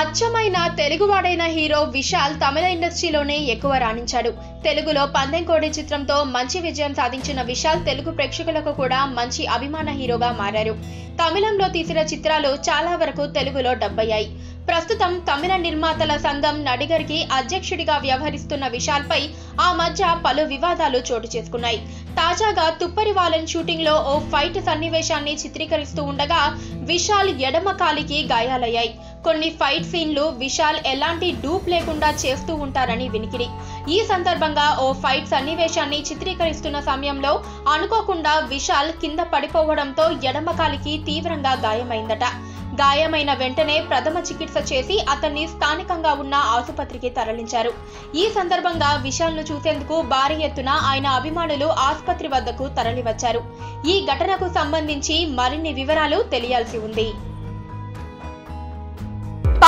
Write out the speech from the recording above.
అచ్చమైన తెలుగువాడైన హీరో విశాల్ తమిళ ఇండస్ట్రీలోనే ఎక్కువ రాణించాడు. తెలుగులో పందెంకోడి చిత్రంతో మంచి విజయం సాధించిన విశాల్ తెలుగు ప్రేక్షకులకు కూడా మంచి అభిమాన హీరోగా మారారు. తమిళంలో తీసిన చిత్రాలు చాలా వరకు తెలుగులో డబ్బయ్యాయి. ప్రస్తుతం తమిళ నిర్మాతల సంఘం నడిగర్కి అధ్యక్షుడిగా వ్యవహరిస్తున్న విశాల్పై ఆ మధ్య పలు వివాదాలు చోటు చేసుకున్నాయి. తాజాగా తుప్పరివాలన్ షూటింగ్లో ఓ ఫైట్ సన్నివేశాన్ని చిత్రీకరిస్తూ ఉండగా విశాల్ ఎడమ కాలికి గాయాలయ్యాయి. కొన్ని ఫైట్ సీన్లు విశాల్ ఎలాంటి డూప్ లేకుండా చేస్తూ ఉంటారని వినికిడి. ఈ సందర్భంగా ఓ ఫైట్ సన్నివేశాన్ని చిత్రీకరిస్తున్న సమయంలో అనుకోకుండా విశాల్ కింద పడిపోవడంతో ఎడమకాలికి తీవ్రంగా గాయమైందట. గాయమైన వెంటనే ప్రథమ చికిత్స చేసి అతన్ని స్థానికంగా ఉన్న ఆసుపత్రికి తరలించారు. ఈ సందర్భంగా విశాల్ను చూసేందుకు భారీ ఎత్తున ఆయన అభిమానులు ఆసుపత్రి వద్దకు తరలివచ్చారు. ఈ ఘటనకు సంబంధించి మరిన్ని వివరాలు తెలియాల్సి ఉంది.